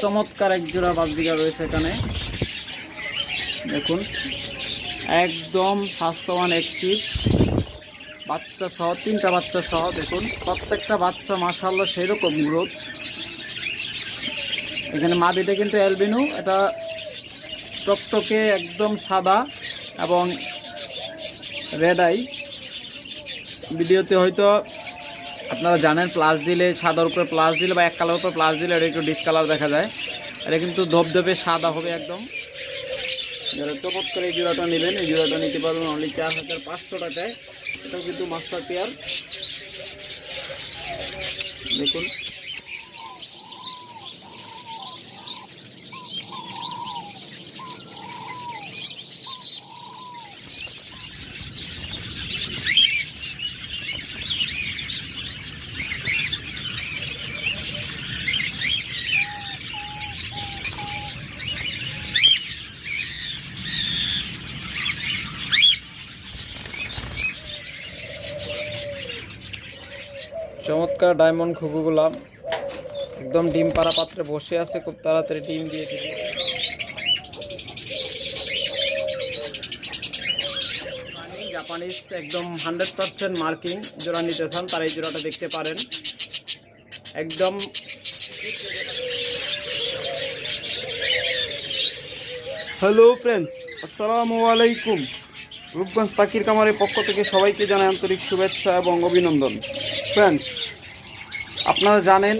চমৎকার এক জোড়া বাজবিঘা রয়েছে এখানে। দেখুন, একদম স্বাস্থ্যবান একটি বাচ্চা সহ, তিনটা বাচ্চা সহ, দেখুন, প্রত্যেকটা বাচ্চা মাসাল্লাহ সেরকম গ্রোথ এখানে মাদিটা কিন্তু অ্যালবিনু এটা টকটকে একদম সাদা এবং রেড আই ভিডিওতে হয়তো আপনারা জানেন প্লাস দিলে সাদার উপরে প্লাস দিলে বা এক কালার উপরে প্লাস দিলে এটা একটু ডিসকালার দেখা যায়। এটা কিন্তু ধবধবে সাদা হবে একদম। যারা চপত করে এই জোড়াটা নেবেন, এই জোড়াটা নিতে পারবেন অনলি চার হাজার পাঁচশো টাকায়। এটাও কিন্তু মাস্টার পেয়ার দেখুন। চমৎকার ডায়মন্ড খুকুগুলা একদম ডিম পাড়া পাত্রে বসে আছে খুব তাড়াতাড়ি ডিম দিয়ে দিবে। জাপানিজ একদম হান্ড্রেড পার্সেন্ট মার্কিং জোড়া নিতে চান তারা এই জোড়াটা দেখতে পারেন। একদম হ্যালো ফ্রেন্ডস আসসালামু আলাইকুম। রূপগঞ্জ পাখির কামারের পক্ষ থেকে সবাইকে জানাই আন্তরিক শুভেচ্ছা এবং অভিনন্দন। ফ্রেন্ডস আপনারা জানেন,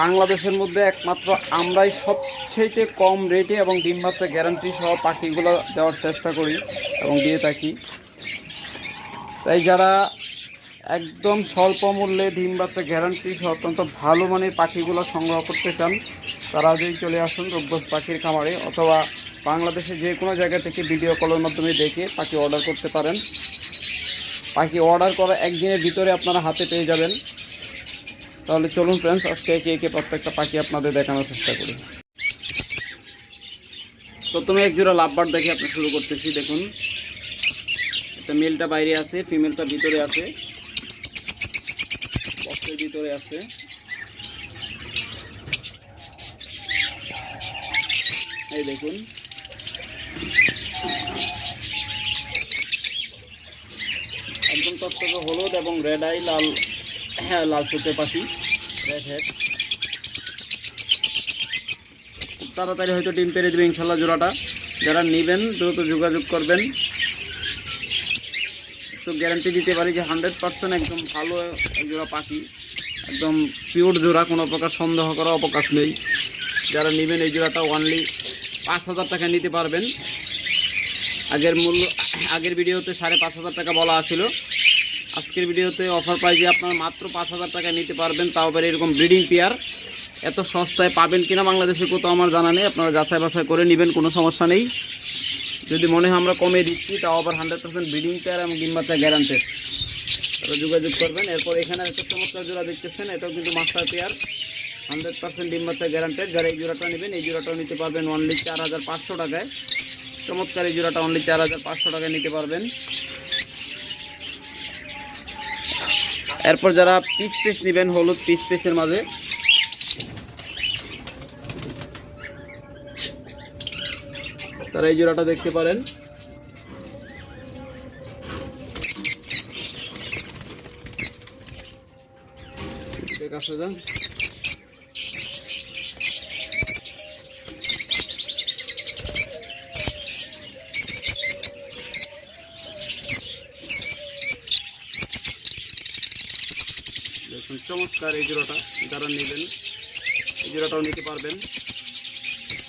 বাংলাদেশের মধ্যে একমাত্র আমরাই সবচেয়ে কম রেটে এবং ডিম ডিমমাত্রা গ্যারান্টি সহ পাখিগুলো দেওয়ার চেষ্টা করি এবং দিয়ে থাকি। তাই যারা একদম স্বল্প মূল্যে ডিম বাচ্চা গ্যারান্টি সহ অত্যন্ত ভালো মানের পাখিগুলো সংগ্রহ করতে চান, তারা যদি চলে আসুন রূপগঞ্জ পাখির খামারে অথবা বাংলাদেশে যে কোনো জায়গা থেকে ভিডিও কলের মাধ্যমে দেখে পাখি অর্ডার করতে পারেন। পাখি অর্ডার করা একদিনের ভিতরে আপনারা হাতে পেয়ে যাবেন। তাহলে চলুন ফ্রেন্ডস আজকে একে একে প্রত্যেকটা পাখি আপনাদের দেখানোর চেষ্টা করি। প্রথমে এক জোড়া লাভবার দেখে আপনি শুরু করতেছি, দেখুন। এটা মেলটা বাইরে আছে ফিমেলটা ভিতরে আছে। বক্সের ভিতরে আছে। এই দেখুন। একদম তত্ত্বকে হলুদ এবং রেড আই লাল হ্যাঁ লাল চোখের পাখি রেড হেড তাড়াতাড়ি হয়তো ডিম পেরে দেবে ইনশাল্লাহ জোড়াটা। যারা নেবেন দ্রুত যোগাযোগ করবেন। তো গ্যারান্টি দিতে পারি যে হান্ড্রেড পার্সেন্ট একদম ভালো জোড়া পাখি। একদম পিওর জোড়া কোনো প্রকার সন্দেহ করা অবকাশ নেই। যারা নেবেন এই জোড়াটা অনলি পাঁচ হাজার টাকা নিতে পারবেন। আগের মূল্য আগের ভিডিওতে সাড়ে পাঁচ হাজার টাকা বলা ছিল আজকের ভিডিওতে অফার প্রাইজে আপনারা মাত্র পাঁচ হাজার টাকা নিতে পারবেন, তাও আবার এরকম ব্রিডিং পেয়ার এত সস্তায় পাবেন কিনা বাংলাদেশে কোথাও আমার জানা নেই, আপনারা যাচাই বাছাই করে নেবেন, কোনো সমস্যা নেই। যদি মনে হয় আমরা কমে দিচ্ছি, তাও আবার হান্ড্রেড পার্সেন্ট ব্রিডিং পেয়ার এবং ডিম্বাচ্চা গ্যারান্টেড তারা যোগাযোগ করবেন, এরপর এখানে একটা চমৎকার জোড়া দেখতেছেন, এটাও কিন্তু মাস্টার পেয়ার হান্ড্রেড পার্সেন্ট ডিম্বাচ্চা গ্যারান্টেড যারা এই জোড়াটা নেবেন, এই জোড়াটাও নিতে পারবেন অনলি চার হাজার পাঁচশো টাকায়। চমৎকার এই জোড়াটা অনলি চার হাজার পাঁচশো টাকায় নিতে পারবেন। এরপর যারা পিস পিস নেবেন, হলুদ পিস পিসের মাঝে। তারা এই জোড়াটা দেখতে পারেন। কাছে যান দেখুন চমৎকার এই জোড়াটা যারা নেবেন, এই জোড়াটাও নিতে পারবেন।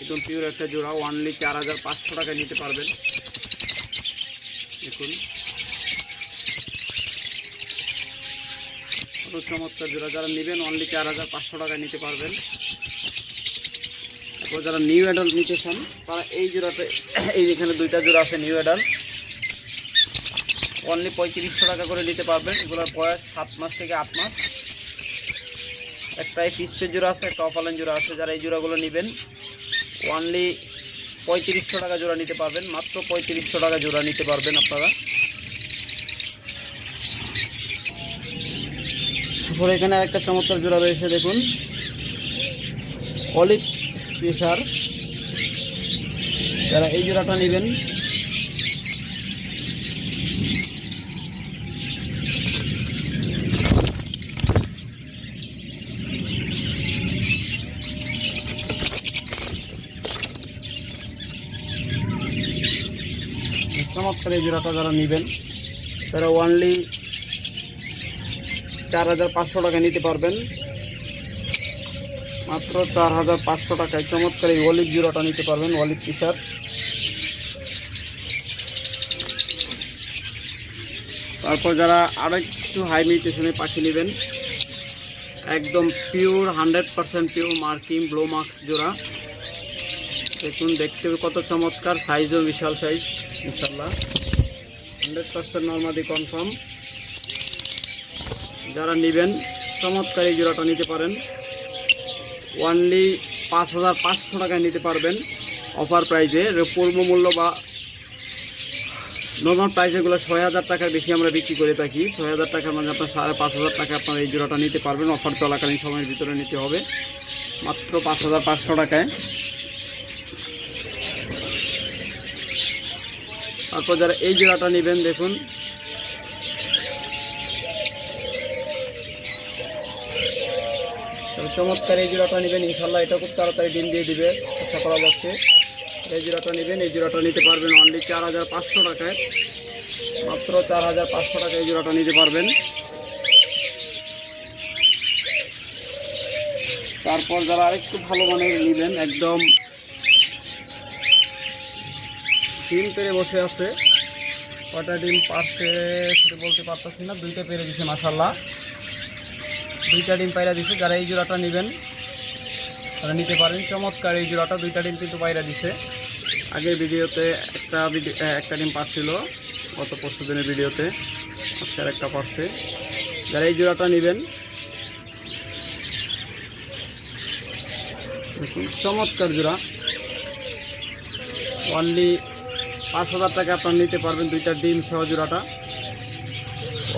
একদম পিওর একটা জোড়া ওয়ানলি চার হাজার পাঁচশো টাকায় নিতে পারবেন। দেখুন। চমৎকার জোড়া। যারা নেবেন অনলি চার হাজার পাঁচশো টাকায় নিতে পারবেন। তারপর যারা নিউ অ্যাডাল্ট নিতে চান, তারা এই জোড়াতে, এই যেখানে দুইটা জোড়া আছে নিউ অ্যাডাল্ট অনলি পঁয়ত্রিশশো টাকা করে নিতে পারবেন। এগুলোর বয়স সাত মাস থেকে আট মাস। একটা পিসপের জোড়া আছে একটা অফালেন জোড়া আছে, যারা এই জোড়াগুলো নেবেন অনলি পঁয়ত্রিশশো টাকা জোড়া নিতে পারবেন, মাত্র পঁয়ত্রিশশো টাকা জোড়া নিতে পারবেন আপনারা। তারপরে এখানে একটা চমৎকার জোড়া রয়েছে, দেখুন। অলিভ প্রেশার যারা এই জোড়াটা নেবেন চমৎকার এই যারা নেবেন, তারা ওনলি চার হাজার পাঁচশো টাকা নিতে পারবেন। মাত্র চার হাজার পাঁচশো টাকায় চমৎকার এই অলিভ জোড়াটা নিতে পারবেন অলিভ টি শার্ট তারপর যারা আরও একটু হাই মিউটেশনে পাখি নেবেন, একদম pure hundred percent pure marking blue marks জোড়া। দেখুন, দেখতে কত চমৎকার সাইজও বিশাল সাইজ ইনশাল্লাহ হান্ড্রেড পার্সেন্ট নর্মাদি কনফার্ম যারা নেবেন, চমৎকার এই জোড়াটা নিতে পারেন। ওয়ানলি পাঁচ হাজার পাঁচশো টাকায় নিতে পারবেন অফার প্রাইজে পূর্ব মূল্য বা নর্মাল প্রাইস এগুলো ছয় হাজার টাকার বেশি আমরা বিক্রি করে থাকি। ছয় হাজার টাকার মধ্যে আপনার সাড়ে পাঁচ হাজার টাকা আপনার এই জোড়াটা নিতে পারবেন। অফার চলাকালীন সময়ের ভিতরে নিতে হবে। মাত্র পাঁচ হাজার পাঁচশো টাকায়। তারপর যারা এই জোড়াটা নেবেন, দেখুন। চমৎকার এই জোড়াটা নেবেন, ইনশাল্লাহ এটা খুব তাড়াতাড়ি ডিম দিয়ে দিবে আশা করা যাচ্ছে। এই জোড়াটা নেবেন, এই জোড়াটা নিতে পারবেন অনলি চার হাজার পাঁচশো টাকায়। মাত্র চার হাজার পাঁচশো টাকায় এই জোড়াটা নিতে পারবেন। তারপর যারা আরেকটু ভালো মানের নেবেন, একদম ডিম পেরে বসে আছে। কটা ডিম পারছে সেটা বলতে পারতেছি না, দুইটা পেরে দিছে মাসাল্লাহ দুইটা ডিম পায়রা দিছে, যারা এই জোড়াটা নেবেন, তারা নিতে পারেন। চমৎকার এই জোড়াটা, দুইটা ডিম কিন্তু পায়রা দিছে। আগের ভিডিওতে একটা একটা ডিম পাচ্ছিল গত পরশু দিনের ভিডিওতে আজকে আর একটা পাচ্ছে যারা এই জোড়াটা নেবেন, দেখুন, চমৎকার জোড়া। অনলি পাঁচ হাজার টাকা আপনার নিতে পারবেন দুইটা ডিম সহ জোড়াটা।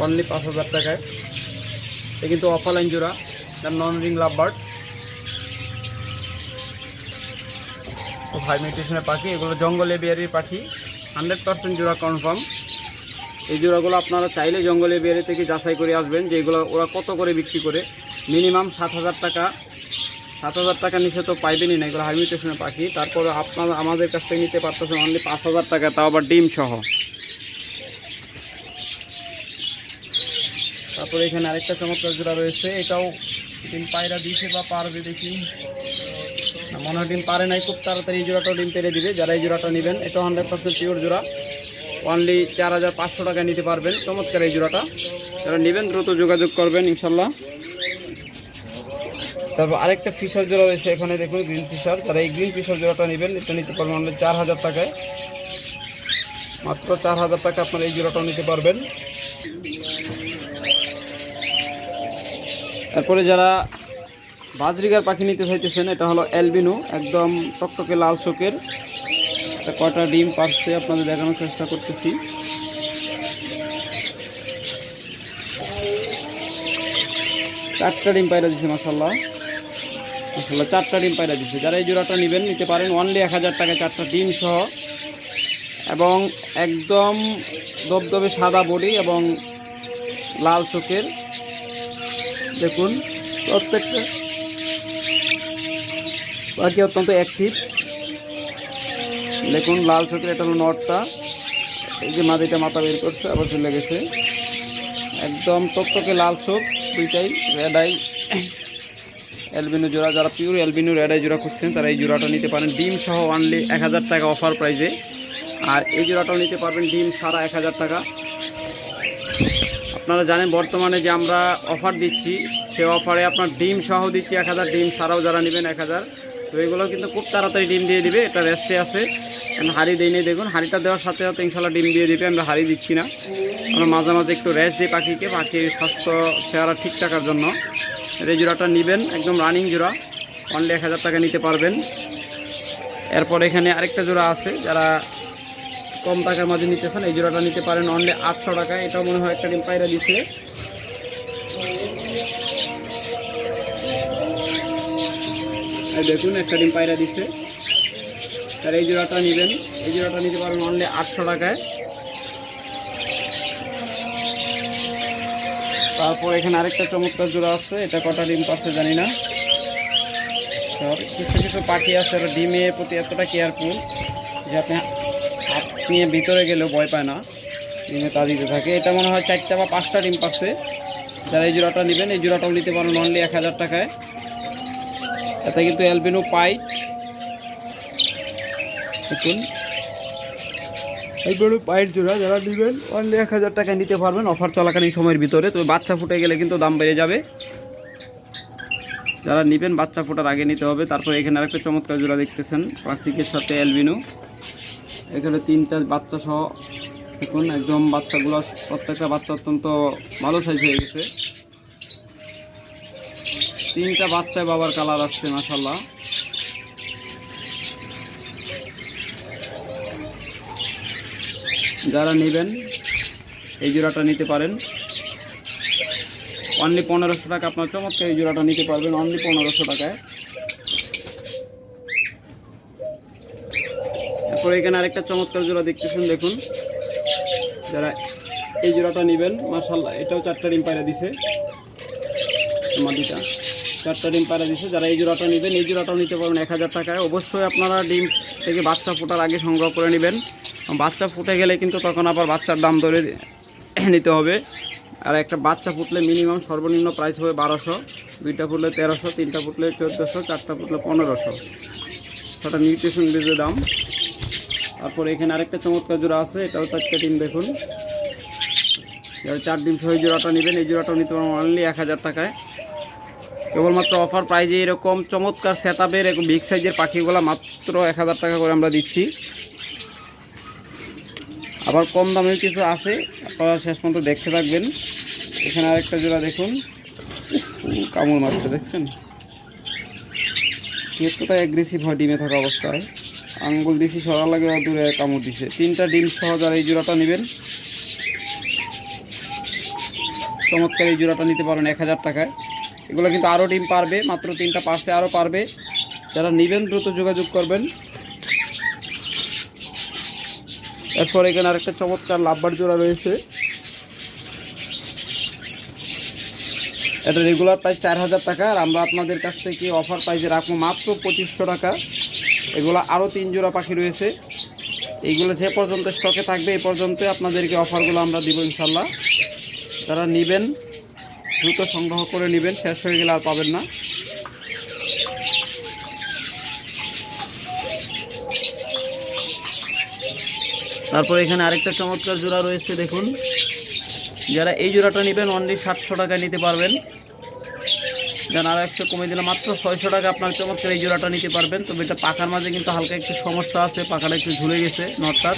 অনলি পাঁচ হাজার টাকায়। এটা কিন্তু অফলাইন জোড়া non ring love bird high পাখি, এগুলো জঙ্গল বিয়ারির পাখি। হান্ড্রেড পার্সেন্ট জোড়া কনফার্ম এই জোড়াগুলো আপনারা চাইলে জঙ্গল বিয়ারি থেকে যাচাই করে আসবেন যে এগুলো ওরা কত করে বিক্রি করে। মিনিমাম সাত হাজার টাকা। সাত হাজার টাকা নিচে তো পাইবেনই না, এগুলো হাই পাখি। তারপরে আপনারা, আমাদের কাছ থেকে নিতে পারতেছেন অনলি পাঁচ হাজার টাকা, তাও আবার ডিম সহ। তারপরে এখানে আরেকটা চমৎকার জোড়া রয়েছে, এটাও ডিম পায়রা দিয়েছে বা পারবে দেখি। মনে হয় ডিম পারে নাই, খুব তাড়াতাড়ি এই জোড়াটাও ডিম পেরে দিবে, যারা এই জোড়াটা নেবেন, এটা হান্ড্রেড পার্সেন্ট পিওর জোড়া। অনলি চার হাজার পাঁচশো টাকা নিতে পারবেন, চমৎকার এই জোড়াটা। যারা নেবেন, দ্রুত যোগাযোগ করবেন, ইনশাল্লাহ। তারপর আরেকটা ফিশার জোড়া রয়েছে এখানে দেখুন গ্রিন ফিশার। যারা এই গ্রিন ফিশার জোড়াটা নেবেন, এটা নিতে পারবেন অনলি চার হাজার টাকায়। মাত্র চার হাজার টাকা আপনারা এই জোড়াটাও নিতে পারবেন। তারপরে যারা বাজরিগার পাখি নিতে চাইতেছেন, এটা হলো অ্যালবিনো, একদম টকটকে লাল চোখের। কয়টা ডিম পারছে আপনাদের দেখানোর চেষ্টা করতেছি। চারটা ডিম পাইরা দিছে মাসাল্লাহ মাসাল্লাহ চারটা ডিম পায়রা দিছে। যারা এই জোড়াটা নেবেন, নিতে পারেন অনলি এক হাজার টাকা চারটা ডিম সহ। এবং একদম দবদবে সাদা বডি এবং লাল চোখের। দেখুন, প্রত্যেকটা পাখি অত্যন্ত অ্যাক্টিভ দেখুন, লাল চোখের এটা হলো নটটা। এই যে মাদিটা মাথা বের করছে, আবার চলে গেছে। একদম টকটকে লাল চোখ, দুইটাই রেড আই অ্যালবিনো জোড়া, যারা পিওর অ্যালবিনো রেড আই জোড়া খুঁজছেন, তারা এই জোড়াটা নিতে পারেন। ডিম সহ অনলি এক হাজার টাকা অফার প্রাইজে আর এই জোড়াটাও নিতে পারবেন ডিম সারা এক হাজার টাকা। আপনারা জানেন, বর্তমানে যে আমরা অফার দিচ্ছি, সে অফারে আপনার ডিম সহ দিচ্ছি এক হাজার, ডিম সারাও যারা নেবেন এক হাজার। তো এগুলো কিন্তু খুব তাড়াতাড়ি ডিম দিয়ে দিবে, এটা রেস্টে আছে। হাড়ি দিই নেই দেখুন, হাড়িটা দেওয়ার সাথে সাথে ইনশাল্লাহ ডিম দিয়ে দিবে, আমরা হাড়ি দিচ্ছি না। আমরা মাঝে মাঝে একটু রেস্ট দিই পাখিকে, পাখির স্বাস্থ্য, চেহারা ঠিক থাকার জন্য। এই জোড়াটা নেবেন, একদম রানিং জোড়া। অনলি এক হাজার টাকা নিতে পারবেন। এরপর এখানে আরেকটা জোড়া আছে, যারা কম টাকার মাঝে নিতেছেন এই জোড়াটা নিতে পারেন অনলি আটশো টাকা। এটাও মনে হয় একটা ডিম পায়রা দিছে। দেখুন, একটা ডিম পায়রা দিচ্ছে আর এই জোড়াটা নেবেন। এই জোড়াটা নিতে পারবেন অনলি আটশো টাকায়। তারপর এখানে আরেকটা চমৎকার জোড়া আছে, এটা কটা ডিম পাচ্ছে জানি না। আর কিছু কিছু পাখি আছে, ওরা ডিমের প্রতি এতটা কেয়ারফুল যে আপনি হাত নিয়ে ভিতরে গেলেও ভয় পায় না, ডিমে তা দিতে থাকে। এটা মনে হয় চারটা বা পাঁচটা ডিম পাচ্ছে যারা এই জোড়াটা নেবেন, এই জোড়াটাও নিতে পারেন অনলি এক হাজার টাকায়। এতে কিন্তু অ্যালবিনো পাই দেখুন এইগুলো পায়ের জোড়া যারা নেবেন অনলি এক হাজার টাকা নিতে পারবেন অফার চলাকালীন সময়ের ভিতরে। তবে বাচ্চা ফুটে গেলে কিন্তু দাম বেড়ে যাবে। যারা নেবেন, বাচ্চা ফোটার আগে নিতে হবে। তারপর এখানে আরেকটা চমৎকার জোড়া দেখতেছেন ক্লাসিকের সাথে অ্যালবিনো। এখানে তিনটা বাচ্চা সহ দেখুন, একদম বাচ্চাগুলো প্রত্যেকটা বাচ্চা অত্যন্ত ভালো সাইজ হয়ে গেছে। তিনটা বাচ্চায় বাবার কালার আসছে মাসাল্লাহ যারা নেবেন। এই জোড়াটা নিতে পারেন। অনলি পনেরোশো টাকা, আপনার চমৎকার এই জোড়াটা নিতে পারবেন অনলি পনেরোশো টাকায়। তারপরে এখানে আরেকটা চমৎকার জোড়া দেখতেছেন, দেখুন। যারা এই জোড়াটা নেবেন মার্শাল্লাহ এটাও চারটা ডিম পায়রা দিছে। মাদিটা চারটা ডিম পায়রা দিছে, যারা এই জোড়াটা নেবেন, এই জোড়াটাও নিতে পারবেন এক হাজার টাকায়। অবশ্যই আপনারা ডিম থেকে বাচ্চা ফোটার আগে সংগ্রহ করে নেবেন। বাচ্চা ফুটে গেলে কিন্তু তখন আবার বাচ্চার দাম ধরে নিতে হবে। আর একটা বাচ্চা ফুটলে মিনিমাম সর্বনিম্ন প্রাইস হবে বারোশো। দুইটা ফুটলে তেরোশো, তিনটা ফুটলে চোদ্দোশো, চারটা ফুটলে পনেরোশো। সেটা নিউট্রিশন বেজে দাম। তারপর এখানে আরেকটা চমৎকার জোড়া আছে, এটাও চারটে ডিম দেখুন। চার ডিম সহ জোড়াটা নেবেন, এই জোড়াটাও নিতে পারবেন অনলি এক হাজার টাকায়। কেবলমাত্র অফার প্রাইজে এরকম চমৎকার সেতাবের এরকম বিগ সাইজের পাখিগুলো মাত্র এক হাজার টাকা করে আমরা দিচ্ছি। আবার কম দামের কিছু আছে, আপনারা শেষ পর্যন্ত দেখতে থাকবেন। এখানে আরেকটা জোড়া দেখুন। কামড় মারছে, দেখছেন? এতটা অ্যাগ্রেসিভ হয় ডিমে থাকা অবস্থায়। আঙ্গুল দিছি সরা লাগে দূরে কামড় দিছে। তিনটা ডিম সহ যারা এই জোড়াটা নেবেন, চমৎকার এই জোড়াটা নিতে পারেন এক হাজার টাকায়। এগুলো কিন্তু আরও ডিম পারবে, মাত্র তিনটা পাশে আরও পারবে। যারা নেবেন, দ্রুত যোগাযোগ করবেন। এরপর এখানে আরেকটা চমৎকার লাভবার জোড়া রয়েছে। এটা রেগুলার প্রাইস চার হাজার টাকা, আর আমরা আপনাদের কাছ থেকে অফার প্রাইসে রাখব মাত্র পঁচিশশো টাকা। এগুলো আরও তিন জোড়া পাখি রয়েছে। এইগুলো যে পর্যন্ত স্টকে থাকবে, এই পর্যন্ত আপনাদেরকে অফারগুলো আমরা দিব ইনশাল্লাহ। যারা নেবেন দ্রুত সংগ্রহ করে নেবেন, শেষ হয়ে গেলে আর পাবেন না। তারপর এখানে আরেকটা চমৎকার জোড়া রয়েছে, দেখুন। যারা এই জোড়াটা নেবেন অনলি সাতশো টাকায় নিতে পারবেন। যারা আরও একশো কমে দিলে মাত্র ছয়শো টাকা আপনার চমৎকার এই জোড়াটা নিতে পারবেন। তবে এটা পাখার মাঝে কিন্তু হালকা একটু সমস্যা আছে, পাখাটা একটু ঝুলে গেছে নটটার।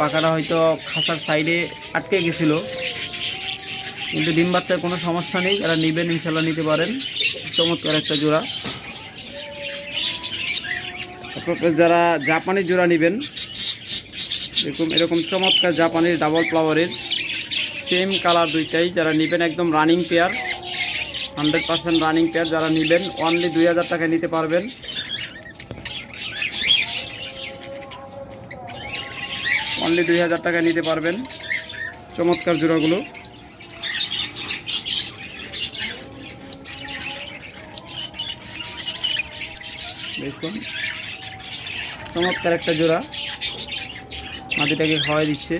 পাখাটা হয়তো খাসার সাইডে আটকে গেছিল। কিন্তু ডিম বাচ্চার কোনো সমস্যা নেই যারা নেবেন, ইনশাল্লাহ নিতে পারেন। চমৎকার একটা জোড়া। যারা জাপানি জোড়া নেবেন এরকম এরকম চমৎকার জাপানির ডাবল ফ্লাওয়ারের সেম কালার দুইটাই যারা নেবেন, একদম running pair hundred percent running pair যারা নেবেন অনলি দুই হাজার টাকায় নিতে পারবেন। অনলি দুই হাজার টাকায় নিতে পারবেন। চমৎকার জোড়াগুলো। দেখুন। চমৎকার একটা জোড়া। মাটিটাকে খাওয়াই দিচ্ছে।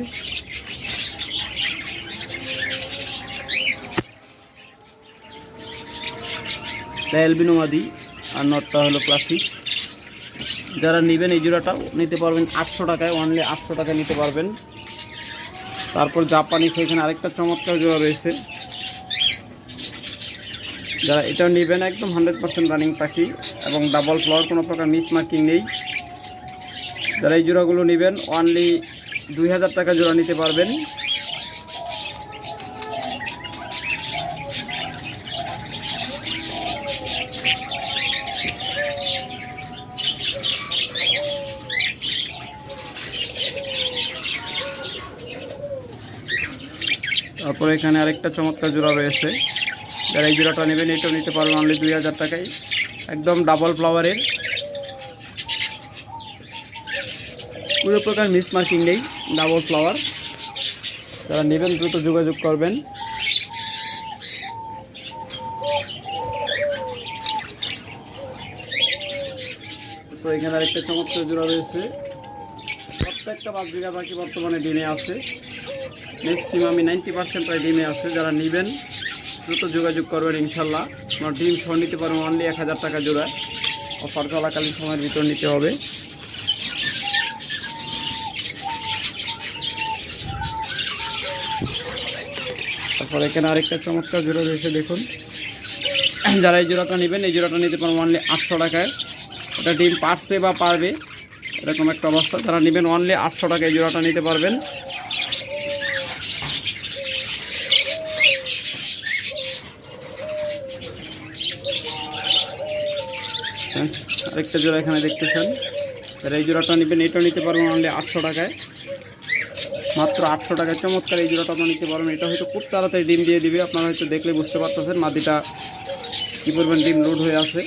অ্যালবিনো মাদি আর নটটা হলো প্লাস্টিক যারা নেবেন এই জোড়াটাও নিতে পারবেন আটশো টাকায় অনলি আটশো টাকায় নিতে পারবেন। তারপর জাপানি সেখানে আরেকটা চমৎকার জোড়া রয়েছে। যারা এটাও নেবেন একদম হান্ড্রেড পার্সেন্ট রানিং পাখি এবং ডাবল ফ্লাওয়ার, কোনো প্রকার মিস মার্কিং নেই। যারা এই জোড়াগুলো নেবেন অনলি দুই হাজার টাকা জোড়া নিতে পারবেন। তারপরে এখানে আরেকটা চমৎকার জোড়া রয়েছে। যারা এই জোড়াটা নেবেন এটাও নিতে পারবেন অনলি দুই হাজার টাকায়। একদম ডাবল ফ্লাওয়ারের কোনো প্রকার মিস মার্কিং নেই ডাবল ফ্লাওয়ার যারা নেবেন, দ্রুত যোগাযোগ করবেন। তো এখানে আরেকটা চমৎকার জোড়া রয়েছে। প্রত্যেকটা বিঘা পাখি বর্তমানে ডিমে আছে। ম্যাক্সিমামই নাইনটি পার্সেন্ট প্রায় ডিমে আছে। যারা নেবেন দ্রুত যোগাযোগ করবেন ইনশাল্লাহ। আপনার ডিম সহ নিতে পারবেন অনলি এক হাজার টাকা জোড়া অফার চলাকালীন সময়ের ভিতর নিতে হবে। তারপর এখানে আরেকটা চমৎকার জোড়া রয়েছে, দেখুন। যারা এই জোড়াটা নেবেন, এই জোড়াটা নিতে পারবেন অনলি আটশো টাকায়। এটা ডিম পারছে বা পারবে, এরকম একটা অবস্থা। যারা নেবেন অনলি আটশো টাকায় এই জোড়াটা নিতে পারবেন। আরেকটা জোড়া এখানে দেখতেছেন। যারা এই জোড়াটা নেবেন এটাও নিতে পারবেন অনলি আটশো টাকায়। মাত্র আটশো টাকায়, চমৎকার এই জোড়াটা আপনারা নিতে পারবেন। এটা হয়তো খুব তাড়াতাড়ি ডিম দিয়ে দিবে, আপনারা হয়তো দেখলে বুঝতে পারতেছেন মাদিটা কী পরিমাণ ডিম লোড হয়ে আছে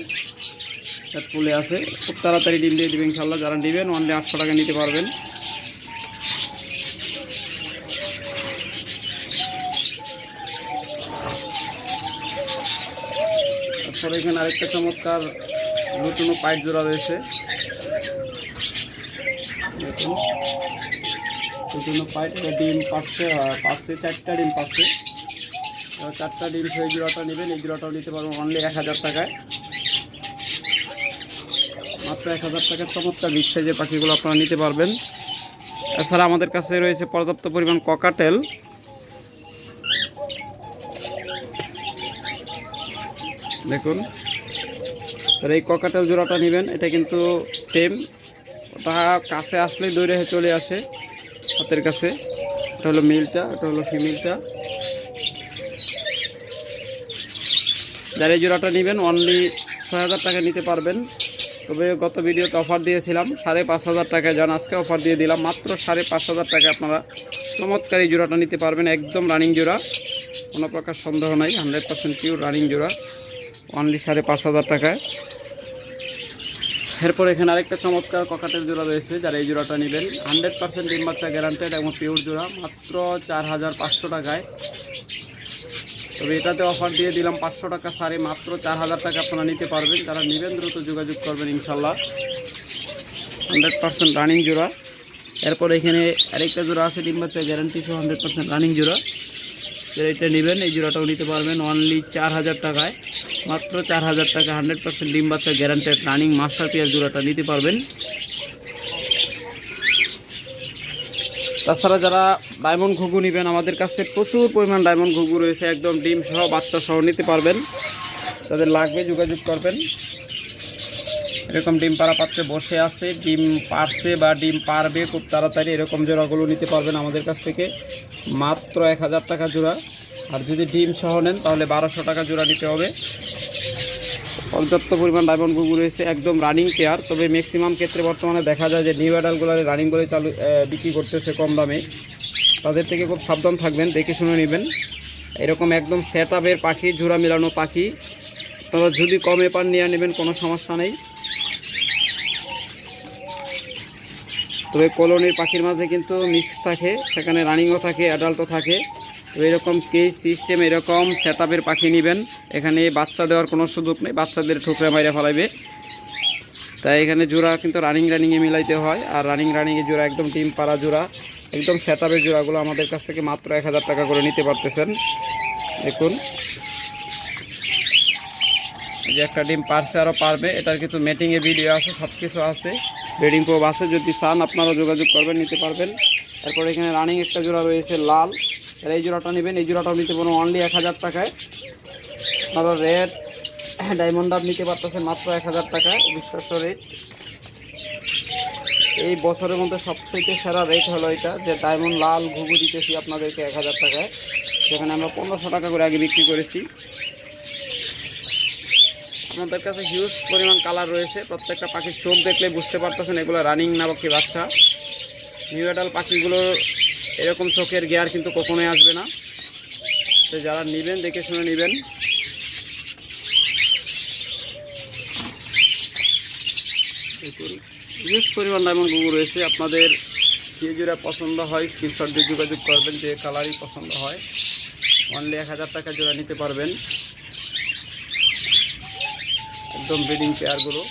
ফুলে আছে। খুব তাড়াতাড়ি ডিম দিয়ে দিবে ইনশাল্লাহ যারা নেবেন অনলি আটশো টাকা নিতে পারবেন। তারপরে এখানে আরেকটা চমৎকার নতুন পাইপ জোড়া রয়েছে। নতুন এটা ডিম পাচ্ছে পাচ্ছে চারটা ডিম পাচ্ছে। চারটা ডিম সেই জোড়াটা নেবেন, এই জোড়াটাও নিতে পারবেন অনলি এক হাজার টাকায়। মাত্র এক হাজার টাকার চমৎকার বিগ সাইজের পাখিগুলো আপনারা নিতে পারবেন। এছাড়া আমাদের কাছে রয়েছে পর্যাপ্ত পরিমাণ ককাটেল দেখুন। আর এই ককাটেল জোড়াটা নেবেন, এটা কিন্তু টেম। ওটা কাছে আসলেই দৌড়ে চলে আসে হাতের কাছে। এটা হলো মেলটা, এটা হলো ফিমেলটা। যারা এই জোড়াটা নেবেন অনলি ছয় হাজার টাকা নিতে পারবেন। তবে গত ভিডিওতে অফার দিয়েছিলাম, সাড়ে পাঁচ হাজার টাকায় যান আজকে অফার দিয়ে দিলাম। মাত্র সাড়ে পাঁচ হাজার টাকা আপনারা চমৎকার এই জোড়াটা নিতে পারবেন, একদম রানিং জোড়া। কোনো প্রকার সন্দেহ নাই হান্ড্রেড পার্সেন্ট পিওর রানিং জোড়া। অনলি সাড়ে পাঁচ হাজার টাকায়। এরপর এখানে আরেকটা চমৎকার ককাটের জোড়া রয়েছে, যারা এই জোড়াটা নেবেন। হান্ড্রেড পার্সেন্ট ডিম বাচ্চা গ্যারান্টেড এবং পিওর জোড়া, মাত্র চার হাজার পাঁচশো টাকায়। তবে এটাতে অফার দিয়ে দিলাম পাঁচশো টাকা সারে মাত্র চার হাজার টাকা আপনারা নিতে পারবেন। যারা নেবেন, দ্রুত যোগাযোগ করবেন ইনশাল্লাহ হান্ড্রেড পার্সেন্ট রানিং জোড়া। এরপর এখানে আরেকটা জোড়া আছে, ডিম বাচ্চা গ্যারান্টি সহ হান্ড্রেড পার্সেন্ট রানিং জোড়া। এটা নেবেন, এই জোড়াটাও নিতে পারবেন অনলি চার হাজার টাকায়। মাত্র চার হাজার টাকা হান্ড্রেড পার্সেন্ট ডিম বাচ্চা গ্যারান্টেড রানিং মাস্টার পেয়ার জোড়াটা নিতে পারবেন। তাছাড়া যারা ডায়মন্ড ঘুঘু নেবেন, আমাদের কাছে প্রচুর পরিমাণ ডায়মন্ড ঘুঘু রয়েছে, একদম ডিম সহ বাচ্চা সহ নিতে পারবেন। তাদের লাগবে, যোগাযোগ করবেন। এরকম ডিম পাড়া পাত্রে বসে আছে, ডিম পারছে বা ডিম পারবে খুব তাড়াতাড়ি এরকম জোড়াগুলো নিতে পারবেন আমাদের কাছ থেকে। মাত্র এক হাজার টাকা জোড়া। আর যদি ডিম সহ নেন, তাহলে বারোশো টাকা জোড়া নিতে হবে। পর্যাপ্ত পরিমাণ ডায়মন্ড গুগু রয়েছে, একদম রানিং পেয়ার তবে ম্যাক্সিমাম ক্ষেত্রে বর্তমানে দেখা যায় যে নিউ অ্যাডালগুলো রানিং করে চালু বিক্রি করতেছে কম দামে। তাদের থেকে খুব সাবধান থাকবেন, দেখে শুনে নেবেন। এরকম একদম সেট আপের পাখি, জোড়া মেলানো পাখি। আপনারা যদি কমে পান, নিয়ে নেবেন, কোনো সমস্যা নেই। তবে কলোনির পাখির মাঝে কিন্তু মিক্স থাকে, সেখানে রানিংও থাকে অ্যাডাল্টও থাকে। তো এরকম কেস সিস্টেম এরকম সেট পাখি নেবেন, এখানে বাচ্চা দেওয়ার কোনো সুযোগ নেই, বাচ্চাদের ঠুকরে মাইরে ফেলাইবে। তাই এখানে জোড়া কিন্তু রানিং রানিংয়ে মিলাইতে হয়, আর রানিং রানিংয়ে জোড়া একদম টিম পাড়া জোড়া, একদম সেট আপের জোড়াগুলো আমাদের কাছ থেকে মাত্র এক হাজার টাকা করে নিতে পারতেছেন। দেখুন। যে একটা ডিম পারছে আরও পারবে, এটার কিন্তু মেটিংয়ে ভিডিও আছে সব কিছু আছে। ব্রিডিং প্রোব আছে যদি চান আপনারা যোগাযোগ করবেন, নিতে পারবেন। তারপরে এখানে রানিং একটা জোড়া রয়েছে লাল। আর এই জোড়াটা নেবেন, এই জোড়াটাও নিতে পারবেন অনলি এক হাজার টাকায়। আপনারা রেড ডায়মন্ড আপ নিতে পারতেছেন মাত্র এক হাজার টাকায় বিশ্বাস রেট এই বছরের মধ্যে সবথেকে সেরা রেট হলো এটা, যে ডায়মন্ড লাল ঘুঘু দিতেছি আপনাদেরকে এক হাজার টাকায়। সেখানে আমরা পনেরোশো টাকা করে আগে বিক্রি করেছি। আমাদের কাছে হিউজ পরিমাণ কালার রয়েছে। প্রত্যেকটা পাখির চোখ দেখলে বুঝতে পারতেছেন এগুলো রানিং না বাকি বাচ্চা। নিউডাল পাখিগুলো এরকম চোখের গিয়ার কিন্তু কখনোই আসবে না। তো যারা নেবেন, দেখে শুনে নেবেন। হিউজ পরিমাণ ডায়মন্ড গুগু রয়েছে। আপনাদের যে যেটা পছন্দ হয় স্ক্রিনশট দিয়ে যোগাযোগ করবেন, যে কালারই পছন্দ হয়। অনলি এক হাজার টাকা জোড়া নিতে পারবেন। একদম ব্রিডিং পেয়ারগুলো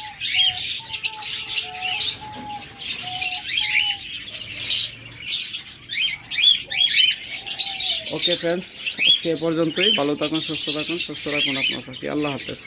ওকে ফ্রেন্ডস আজকে এ পর্যন্তই। ভালো থাকুন, সুস্থ থাকুন, সুস্থ রাখুন আপনার পাখি আল্লাহ হাফেজ।